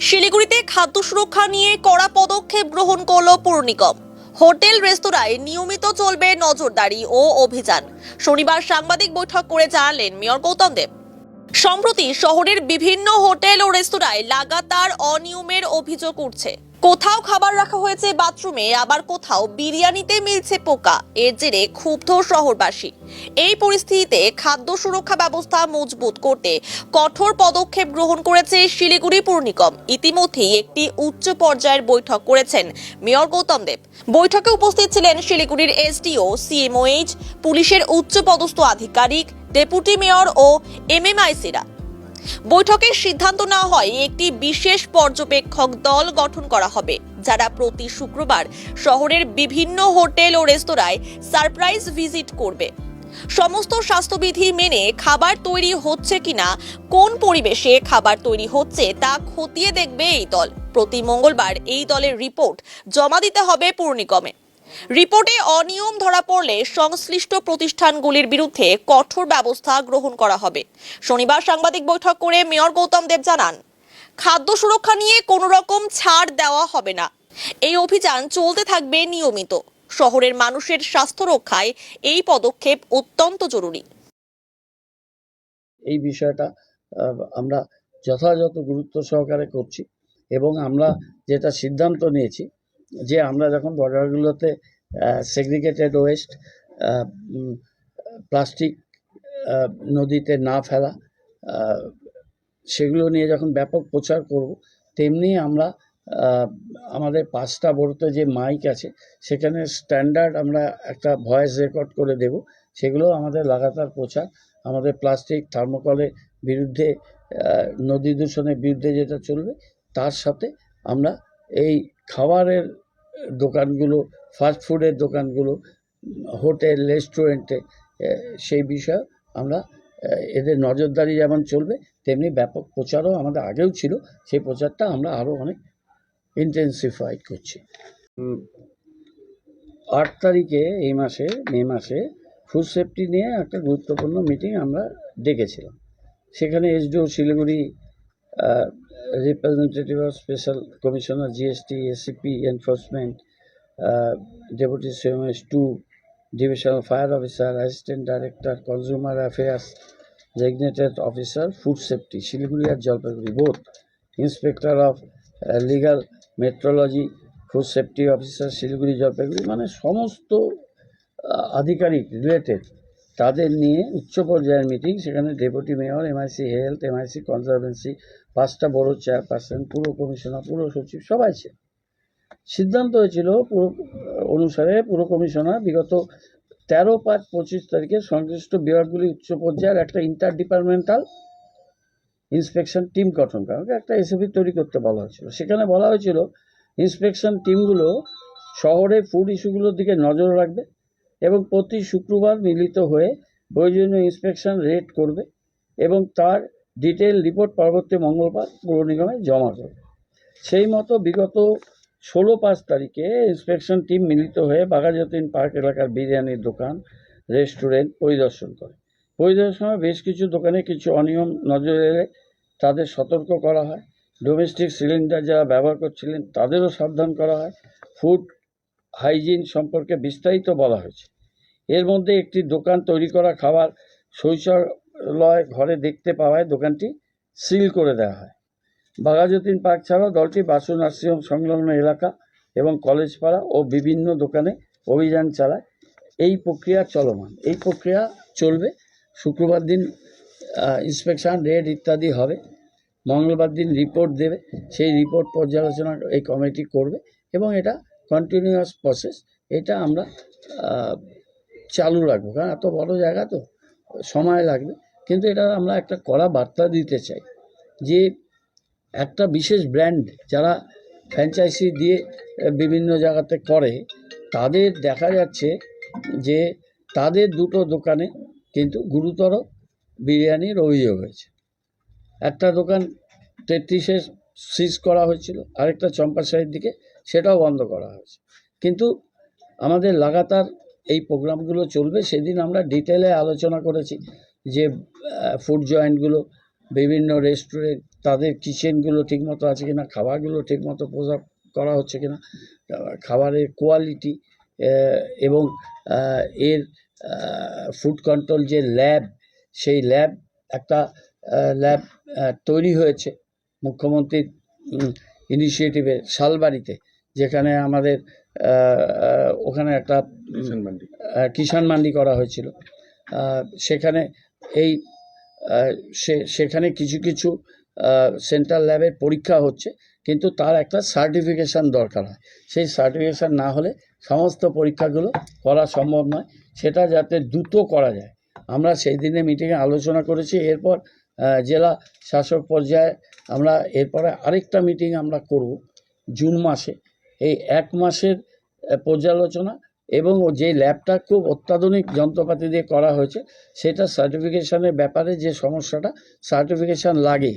শিলিগুড়িতে খাদ্য সুরক্ষা নিয়ে কড়া পদক্ষেপ গ্রহণ করল পুর নিগম। হোটেল, রেস্তোরাঁয় নিয়মিত চলবে নজরদারি ও অভিযান। শনিবার সাংবাদিক বৈঠক করে জানালেন মেয়র গৌতম দেব। সম্প্রতি শহরের বিভিন্ন হোটেল ও রেস্তোরাঁয় লাগাতার অনিয়মের অভিযোগ উঠছে। কোথাও খাবার রাখা হয়েছে বাথরুমে, আবার কোথাও বিরিয়ানিতে মিলছে পোকা। এর জেরে ক্ষুব্ধ শহরবাসী। এই পরিস্থিতিতে খাদ্য সুরক্ষা ব্যবস্থা মজবুত করতে কঠোর পদক্ষেপ গ্রহণ করেছে শিলিগুড়ি পুর নিগম ইতিমধ্যেই একটি উচ্চ পর্যায়ের বৈঠক করেছেন মেয়র গৌতম দেব। বৈঠকে উপস্থিত ছিলেন শিলিগুড়ির এসডিও, সিএমওএইচ, পুলিশের উচ্চ পদস্থ আধিকারিক ডেপুটি মেয়র ও এমএমআইসিরা। বৈঠকের সিদ্ধান্ত না হয়, একটি বিশেষ পর্যবেক্ষক দল গঠন করা হবে, যারা প্রতি শুক্রবার শহরের বিভিন্ন হোটেল ও রেস্তোরাঁয় সারপ্রাইজ ভিজিট করবে। সমস্ত স্বাস্থ্যবিধি মেনে খাবার তৈরি হচ্ছে কিনা, কোন পরিবেশে খাবার তৈরি হচ্ছে তা খতিয়ে দেখবে এই দল। প্রতি মঙ্গলবার এই দলের রিপোর্ট জমা দিতে হবে পুর নিগমে রিপোর্টে অনিয়ম ধরা পড়লে সংশ্লিষ্ট প্রতিষ্ঠানগুলির বিরুদ্ধে কঠোর ব্যবস্থা গ্রহণ করা হবে। শনিবার সাংবাদিক বৈঠক করে মেয়র গৌতম দেব জানান, খাদ্য সুরক্ষা নিয়ে কোনো রকম ছাড় দেওয়া হবে না। এই অভিযান চলতে থাকবে নিয়মিত। শহরের মানুষের স্বাস্থ্য রক্ষায় এই পদক্ষেপ অত্যন্ত জরুরি। এই বিষয়টা আমরা যথাযথ গুরুত্ব সহকারে করছি এবং আমরা যেটা সিদ্ধান্ত নিয়েছি যে আমরা যখন বর্ডারগুলোতে সেগ্রিগেটেড ওয়েস্ট প্লাস্টিক নদীতে না ফেলা সেগুলো নিয়ে যখন ব্যাপক প্রচার করব, তেমনি আমরা আমাদের পাঁচটা বড়তে যে মাইক আছে, সেখানে স্ট্যান্ডার্ড আমরা একটা ভয়েস রেকর্ড করে দেব। সেগুলো আমাদের লাগাতার প্রচার। আমাদের প্লাস্টিক থার্মোকলের বিরুদ্ধে নদী দূষণের বিরুদ্ধে যেটা চলবে, তার সাথে আমরা এই খাবারের দোকানগুলো ফাস্ট ফুডের দোকানগুলো, হোটেল রেস্টুরেন্টে সেই বিষয়ে আমরা এদের নজরদারি যেমন চলবে, তেমনি ব্যাপক প্রচারও আমাদের আগেও ছিল, সেই প্রচারটা আমরা আরও অনেক ইন্টেন্সিফাইড করছি। আট তারিখে এই মাসে, মে মাসে ফুড সেফটি নিয়ে একটা গুরুত্বপূর্ণ মিটিং আমরা ডেকেছিলাম। সেখানে SDO Siliguri representative of special commissioner GST ACP enforcement deputy CMS two divisional fire officer assistant director consumer affairs designated officer food safety Siliguri R Jalpaiguri both inspector of legal metrology food safety officer Siliguri Jalpaiguri মানে সমস্ত আধিকারিক related তাদের নিয়ে উচ্চ পর্যায়ের meeting সেখানে deputy mayor MIC health MIC conservancy পাঁচটা বড় চেয়ারপারসন পুরো কমিশনার পুরো সচিব, সবাই ছিল। সিদ্ধান্ত হয়েছিল পুরো অনুসারে পুরো কমিশনার বিগত তেরো পাঁচ পঁচিশ তারিখে সংশ্লিষ্ট বিভাগগুলি উচ্চ পর্যায়ের একটা ইন্টার ডিপার্টমেন্টাল ইন্সপেকশন টিম গঠন করা একটা এসএপি তৈরি করতে বলা হয়েছিল। সেখানে বলা হয়েছিল ইন্সপেকশন টিমগুলো শহরে ফুড ইস্যুগুলোর দিকে নজর রাখবে এবং প্রতি শুক্রবার মিলিত হয়ে প্রয়োজনীয় ইন্সপেকশন রেড করবে এবং তার ডিটেল রিপোর্ট পরবর্তী মঙ্গলবার পৌর নিগমে জমা করবে সেই মতো বিগত ষোলো পাঁচ তারিখে ইন্সপেকশন টিম মিলিত হয়ে বাঘাযতীন পার্ক এলাকার বিরিয়ানির দোকান, রেস্টুরেন্ট পরিদর্শন করে। পরিদর্শনে বেশ কিছু দোকানে কিছু অনিয়ম নজরে এলে তাদের সতর্ক করা হয়। ডোমেস্টিক সিলিন্ডার যারা ব্যবহার করছিলেন তাদেরও সাবধান করা হয়। ফুড হাইজিন সম্পর্কে বিস্তারিত বলা হয়েছে। এর মধ্যে একটি দোকান তৈরি করা খাবার শৌচালয় ঘরে দেখতে পাওয়ায় দোকানটি সিল করে দেওয়া হয়। বাঘাযতীন পার্ক ছাড়াও দলটি বাসু নার্সিংহোম সংলগ্ন এলাকা এবং কলেজ পাড়া ও বিভিন্ন দোকানে অভিযান চালায়। এই প্রক্রিয়া চলমান। এই প্রক্রিয়া চলবে। শুক্রবার দিন ইন্সপেকশান রেড ইত্যাদি হবে। মঙ্গলবার দিন রিপোর্ট দেবে। সেই রিপোর্ট পর্যালোচনা এই কমিটি করবে এবং এটা কন্টিনিউয়াস প্রসেস এটা আমরা চালু রাখব। কারণ এত বড় জায়গা তো, সময় লাগবে। কিন্তু এটা আমরা একটা কড়া বার্তা দিতে চাই যে, একটা বিশেষ ব্র্যান্ড যারা ফ্র্যাঞ্চাইজি দিয়ে বিভিন্ন জায়গাতে করে, তাদের দেখা যাচ্ছে যে, তাদের দুটো দোকানে কিন্তু গুরুতর বিরিয়ানির অভিযোগ হয়েছে। একটা দোকান তেত্রিশে সিজ করা হয়েছিল, আরেকটা চম্পাশাড়ির দিকে সেটাও বন্ধ করা হয়েছে। কিন্তু আমাদের লাগাতার এই প্রোগ্রামগুলো চলবে সেদিন আমরা ডিটেলে আলোচনা করেছি যে ফুড জয়েন্টগুলো বিভিন্ন রেস্টুরেন্ট তাদের কিচেনগুলো ঠিকমতো আছে কিনা খাবারগুলো ঠিকমতো প্রসাব করা হচ্ছে কিনা আহ, খাবারের কোয়ালিটি এবং এর ফুড কন্ট্রোল যে ল্যাব সেই ল্যাব একটা ল্যাব তৈরি হয়েছে মুখ্যমন্ত্রীর ইনিশিয়েটিভে শালবাড়িতে। যেখানে আমাদের ওখানে একটা কিষাণ মান্ডি। করা হয়েছিল। সেখানে এই সে- সেখানে কিছু কিছু সেন্ট্রাল ল্যাবের পরীক্ষা হচ্ছে কিন্তু তার একটা সার্টিফিকেশান দরকার হয়। সেই সার্টিফিকেশান না হলে সমস্ত পরীক্ষাগুলো করা সম্ভব নয়। সেটা যাতে দ্রুত করা যায়। আমরা সেই দিনে মিটিংয়ে আলোচনা করেছি। এরপর জেলা শাসক পর্যায়ে আমরা এরপরে আরেকটা মিটিং আমরা করব জুন মাসে। এই এক মাসের পর্যালোচনা এবং যে ল্যাবটা খুব অত্যাধুনিক যন্ত্রপাতি দিয়ে করা হয়েছে, সেটা সার্টিফিকেশনের ব্যাপারে যে সমস্যাটা সার্টিফিকেশান লাগে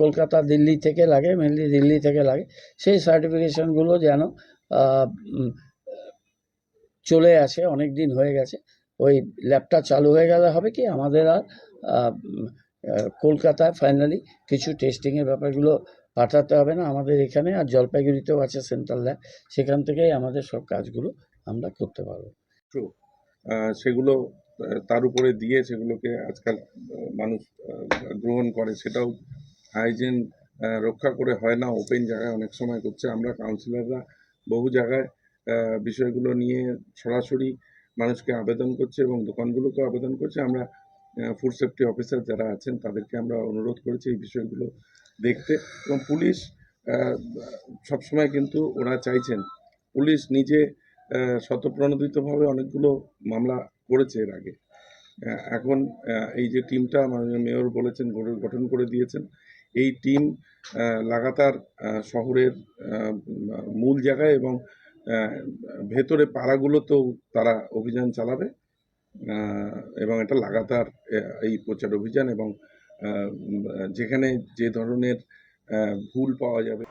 কলকাতা দিল্লি থেকে লাগে মেনলি দিল্লি থেকে লাগে, সেই সার্টিফিকেশানগুলো যেন চলে আসে, অনেক দিন হয়ে গেছে, ওই ল্যাবটা চালু হয়ে গেলে হবে কি, আমাদের আর কলকাতায় ফাইনালি কিছু টেস্টিংয়ের ব্যাপারগুলো পাঠাতে হবে না আমাদের এখানে আর জলপাইগুড়িতেও আছে সেন্ট্রাল ল্যাব সেখান থেকেই আমাদের সব কাজগুলো আমরা করতে পারব। সেগুলো তার উপরে দিয়ে সেগুলোকে আজকাল মানুষ গ্রহণ করে, সেটাও হাইজিন রক্ষা করে হয় না ওপেন জায়গায় অনেক সময় করছে। আমরা কাউন্সিলররা বহু জায়গায় বিষয়গুলো নিয়ে সরাসরি মানুষকে আবেদন করছে এবং দোকানগুলোকেও আবেদন করছে। আমরা ফুড সেফটি অফিসার যারা আছেন, তাদেরকে আমরা অনুরোধ করেছি এই বিষয়গুলো দেখতে এবং পুলিশ সবসময় কিন্তু ওরা চাইছেন। পুলিশ নিজে স্বতঃপ্রণোদিতভাবে অনেকগুলো মামলা করেছে এর আগে। এখন এই যে টিমটা মাননীয় মেয়র বলেছেন, গঠন- করে দিয়েছেন, এই টিম লাগাতার শহরের মূল জায়গায় এবং ভেতরে পাড়াগুলোতেও তারা অভিযান চালাবে। এবং এটা লাগাতার এই প্রচার অভিযান এবং যেখানে যে ধরনের ভুল পাওয়া যাবে।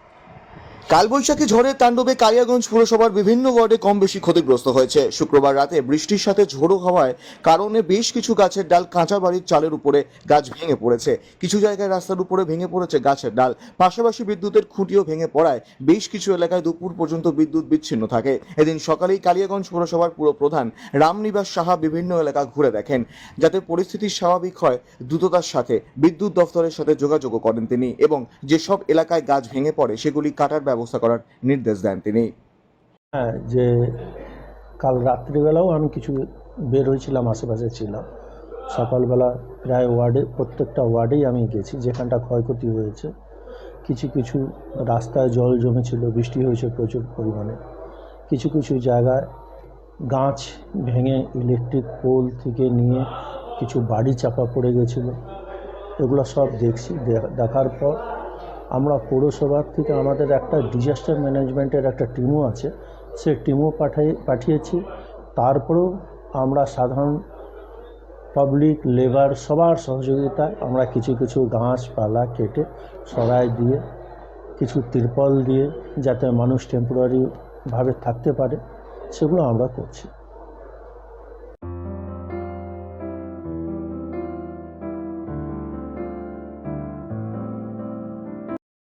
কালবৈশাখী ঝড়ের তাণ্ডবে কালিয়াগঞ্জ পুরসভার বিভিন্ন ওয়ার্ডে কম বেশি ক্ষতিগ্রস্ত হয়েছে। শুক্রবার রাতে বৃষ্টির সাথে ঝোড়ো হওয়ায় কারণে বেশ কিছু গাছের ডাল কাঁচা বাড়ির চালের উপরে গাছ ভেঙে পড়েছে। কিছু জায়গায় রাস্তার উপরে ভেঙে পড়েছে গাছের ডাল। পাশাপাশি বিদ্যুতের খুঁটিও ভেঙে পড়ায় বেশ কিছু এলাকায় দুপুর পর্যন্ত বিদ্যুৎ বিচ্ছিন্ন থাকে। এদিন সকালেই কালিয়াগঞ্জ পুরসভার পুর প্রধান রামনিবাস সাহা বিভিন্ন এলাকা ঘুরে দেখেন। যাতে পরিস্থিতি স্বাভাবিক হয়, দ্রুততার সাথে বিদ্যুৎ দফতরের সাথে যোগাযোগ করেন তিনি এবং যেসব এলাকায় গাছ ভেঙে পড়ে, সেগুলি কাটার ব্যবস্থা করার নির্দেশ দেন তিনি। হ্যাঁ যে কাল রাত্রিবেলাও আমি কিছু বের হয়েছিলাম, আশেপাশে ছিলাম। সকালবেলা প্রায় ওয়ার্ডে, প্রত্যেকটা ওয়ার্ডেই আমি গেছি, যেখানটা ক্ষয়ক্ষতি হয়েছে। কিছু কিছু রাস্তায় জল জমেছিল, বৃষ্টি হয়েছে প্রচুর পরিমাণে। কিছু কিছু জায়গায় গাছ ভেঙে ইলেকট্রিক পোল থেকে নিয়ে কিছু বাড়ি চাপা পড়ে গেছিল। এগুলো সব দেখছি দেখার পর আমরা পৌরসভার থেকে আমাদের একটা ডিজাস্টার ম্যানেজমেন্টের একটা টিমও আছে। সে টিমও পাঠাই, পাঠিয়েছি। তারপরেও আমরা সাধারণ পাবলিক লেবার সবার সহযোগিতায় আমরা কিছু কিছু গাছপালা কেটে, সরাই দিয়ে, কিছু তিরপল দিয়ে যাতে মানুষ টেম্পোরারিভাবে থাকতে পারে, সেগুলো আমরা করছি।